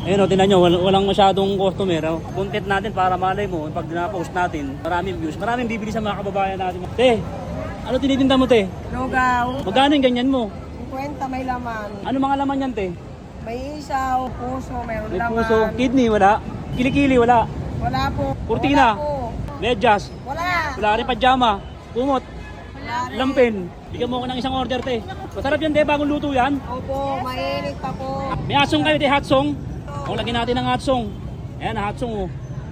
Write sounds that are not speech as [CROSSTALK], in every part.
Ayun o, tinan nyo, wal- walang masyadong customer. Oh. Content natin para malay mo, pag na-post natin, maraming views, maraming bibili sa mga kababayan natin. Te, ano tinitinda mo te? Lugaw, Magkano yung ganyan mo? 50 may laman. Ano mga laman yan te? May isaw, puso, mayroon May laman. puso, kidney, wala. Kilikili, wala. Wala po. Kurtina. Wala po. Medyas, Wala. wala rin pajama, kumot, Wala rin. lampin. Bigyan mo ako ng isang order te. Masarap yan te, bagong luto yan. Opo, mainit pa po. May atsong kayo te, hot song. O, lagyan natin ng hot song. Ayan, hot song oh.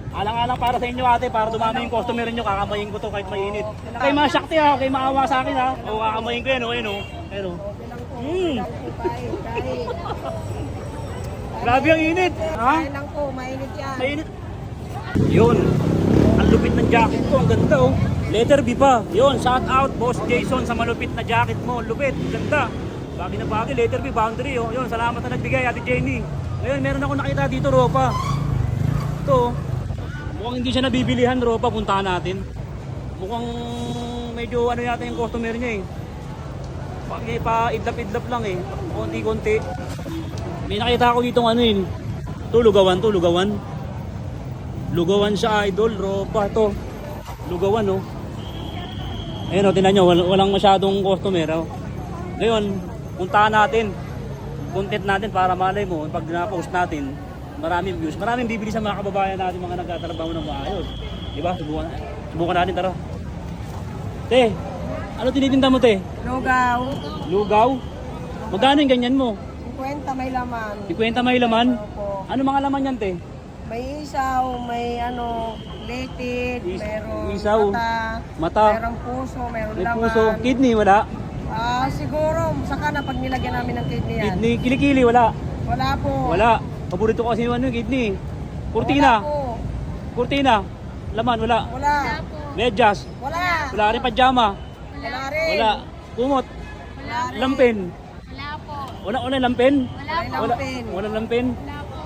Alang-alang para sa inyo ate, para dumami yung customer nyo, kakamayin ko to kahit mainit. Kay masakti ha, kay maawa sa akin ha. O, kakamayin ko yan o, ayun o. Ayun o. Mm. Kain, kain. Grabe ang init. Ha? Lang po, mainit yan. Mainit. Yun. Ang lupit ng jacket ko, ang ganda oh. Letter B pa. Yun, shout out Boss Jason sa malupit na jacket mo. Lupit, ganda. Bagay na bagay, letter B, boundary oh. Yun, salamat na nagbigay Ate Jenny. Ngayon, meron ako nakita dito, ropa. Ito, oh. mukhang hindi siya nabibilihan, ropa. Puntahan natin. Mukhang medyo ano yata yung customer niya eh. Pag pa idlap-idlap lang eh. Konti-konti. May nakita ako dito ano eh. Ito, lugawan to, lugawan. Lugawan siya idol, ropa to. Lugawan oh. Ayun oh, tinan nyo, wal- walang masyadong customer oh. Ngayon, puntahan natin. Content natin para malay mo, pag na-post natin, maraming views, maraming bibili sa mga kababayan natin mga nagtatrabaho ng maayos. Di ba? Subukan, subukan natin, tara. Te, ano tinitinda mo te? Lugaw, Lugaw? Magkano yung ganyan mo? 50 may laman. 50 may laman? Opo. Ano mga laman yan te? May isaw, may ano, letid, Is- mayroon isaw, mata, mata, mayroon puso, mayroon May laman. puso, kidney wala. Siguro, saka na pag nilagyan namin ng kidney yan. Kidney, kilikili wala. Wala po. Wala. Paborito ko kasi yung ano, kidney. Kurtina, Wala po. kurtina. Laman wala. Wala. Medyas, Wala. wala rin pajama. Wala rin. Wala. Kumot, Wala rin. lampin. Wala po. Wala wala lampin. Wala po. Wala. Wala lampin. Wala po.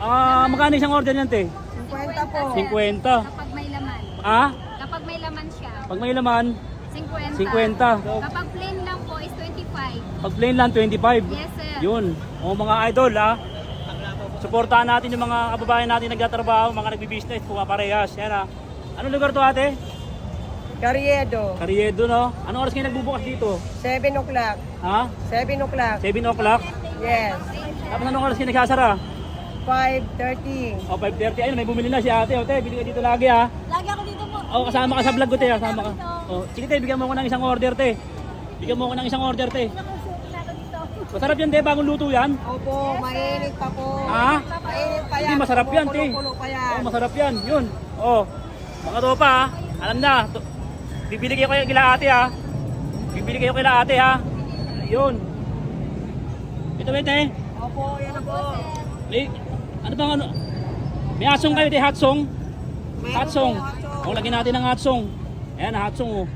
Ah, magkano isang order niyan, te? 50 po. 50. Kapag may laman. Ah, Kapag may laman siya, pag may laman, 50. 50. Kapag plain lang po is 25. Pag plain lang 25. Yes, sir. Yun. O mga idol ha. Suportahan natin yung mga kababayan natin nagtatrabaho, mga nagbi-business, pumaparehas. Yan ha. Anong lugar to ate? Garriedo. Karyedo no? Anong oras kayo nagbubukas dito? 7 o'clock. Ha? 7 o'clock. 7 o'clock? Yes. Tapos anong oras kayo nagsasara? 5.30. O 5.30. Ayun, may bumili na si ate. O te, bili ka dito lagi ha. Lagi ako dito po. O kasama ka sa vlog ko te. Kasama ka. O, sige te, bigyan mo ako ng isang order te. Bigyan mo ako ng isang order te. Masarap yan te, bagong luto yan. Opo, mainit pa po. Ha? Mainit pa yan. Hindi, masarap yan, te. Kumukulo-kulo pa yan. Oh, masarap yan. Yun. Oh. Mga tropa ha. Alam na. Bibili kayo kayo kila ate ha. Bibili kayo kila ate ha. Yun. Ito ba te? Opo, yan na po. Ano bang ano? May atsong kayo te, hot song. Meron Hot song. po, hot song. O, lagyan natin ng hot song. Ayan, hot song oh.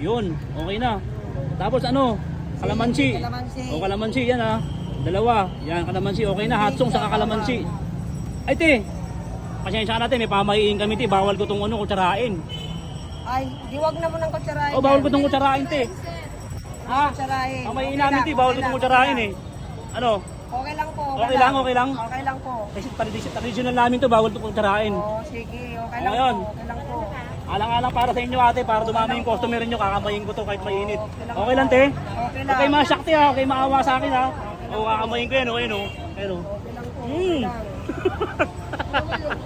Yun. Okay na. Tapos ano? Kalamansi. Kalamansi. O, kalamansi. Yan ha. Dalawa. Yan, kalamansi. Okay na. Hot song saka kalamansi. Ay te. Pasensya natin. May pamahiin kami te. Bawal ko tong ano, kutsarain. Ay, di wag na mo ng kutsarahin. O, bawal ko tong kutsarain te. Ha? Kutsarahin. Ang mahiin namin te. Bawal ko tong kutsarain eh. Ano? Okay lang po. Okay lang, okay lang. Okay lang po. Kasi tradition- traditional namin to. Bawal itong kutsarain. Oh, sige, okay lang ngayon. po. Okay lang po. Alang-alang para sa inyo ate, para dumami yung customer nyo, kakamayin ko to kahit mainit. Okay lang te? Okay lang. Huwag kayo masakti ha, kayo maawa sa akin ha. O kakamayin ko yan. Okay. Mm.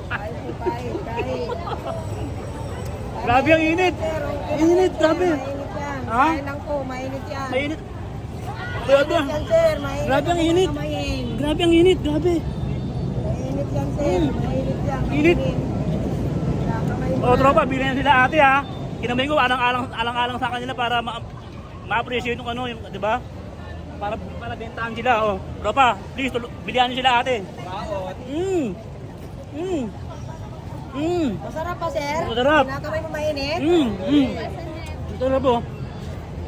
Kain po, kain, kain. Grabe ang init. Okay Init, grabe. Mainit yan. Ha? Kain lang po, mainit yan. Mainit. Grabe. Yan, sir, mainit. Grabe ang init. Grabe ang init, grabe. Mainit yan, sir. Mainit yan. Hmm. Init. O tropa, bilhin na sila ate ha. Kinamayin ko, alang-alang alang-alang sa kanila para ma- ma-appreciate yung ano, yung, di ba? Para para bentahan sila, oh. Tropa, please, tulo- bilihan sila ate. Mm. Mm. Mm. Masarap pa, sir? Masarap. Kinakamay mo mainit? Mm. Mm. Na po.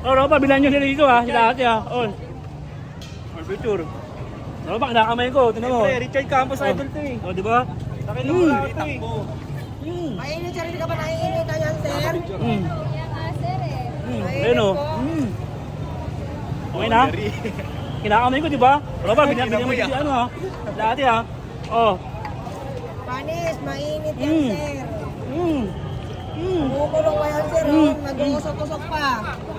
Oh, Ropa, bilan nyo sila dito ha, sila ate ha. Oh. Oh, picture. Ropa, kinakamay ko, tinan mo. Richard Campos idol to eh. Oh, di ba? Laki Mm. ng mga takbo. Mm. Mainit, sir. Hindi ka ba naiinit na yan, sir? Mm. Yan nga, sir eh. Mainit Ayun oh. po. Mm. Okay na? [LAUGHS] Kinakamay ko, di ba? Ropa, bilan, bilan mo si ano ha. Ate ha. Oh. Panis, mainit yan, Mm. sir. Mm. Mm. Kumukulong pa yan, sir. Mm. Oh. Nag-uusok-usok pa.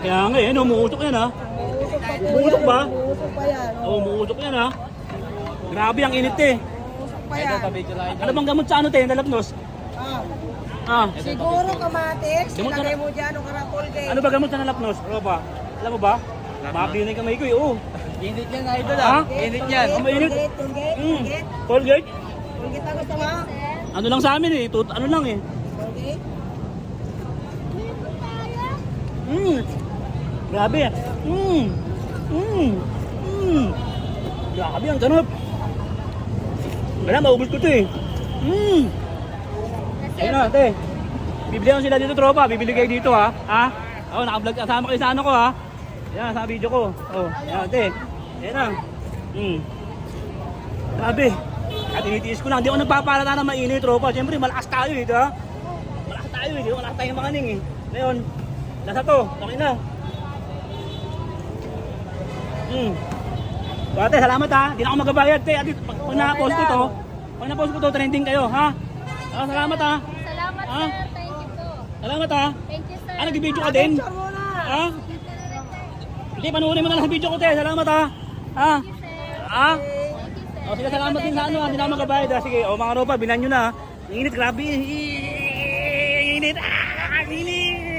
Kaya nga eh, no, umuusok yan ha. Umuusok pa Umuusok yan. ba? Umuusok pa yan. Oh, umuusok yan ha. Grabe ang init eh. Umuusok pa yan. Ano bang gamot sa ano te, nalapnos? Ah. Ah. Siguro kamatis, Gamot ka ilagay na- mo dyan, o karapol kay. Ano ba gamot na nalapnos? Roba. Alam mo ba? Mabili na yung kamay ko eh. Oo. Init yan, idol Ha? ah. Init yan. Ang mainit. Tulgate, tulgate, Mm. tulgate. Colgate? Ang gusto mo? Ano lang sa amin eh. Tut ano lang eh. Tulgate? Mm. Grabe. Mm. Mm. Mm. Grabe ang ganap. Wala, maubos ko to eh. Mm. Ayun na, te. Bibili ako sila dito, tropa. Bibili kayo dito, ha? Ha? Oo, oh, naka-vlog. Kasama kayo sa ano ko, ha? Yan, sa video ko. Oh, yan, te. Yan na. Mm. Grabe. At tinitiis ko lang. Hindi ako nagpapalata na mainit, tropa. Siyempre, malakas tayo, eh, ba? Malakas tayo, eh. Malakas tayong mga ning, eh. Ngayon, nasa to. Okay na. Hmm. Ate, salamat ha. Hindi na ako magabayad, te. Ate, pag, pag na-post ko to, pag na-post ko to, trending kayo, ha? Ah, salamat ha. Ah? sir. Thank you po. Salamat ha. Thank you, sir. Ah, nag-video ka din? Picture mo na. Ha? Hindi, panuorin mo na lang sa video ko, te. Salamat ha. Ha? Ha? O, sige, salamat din sa ano, ha. Hindi na ha. Sige, o mga ropa, binan nyo na, ha. Ang Init, grabe. Init. Ah, init.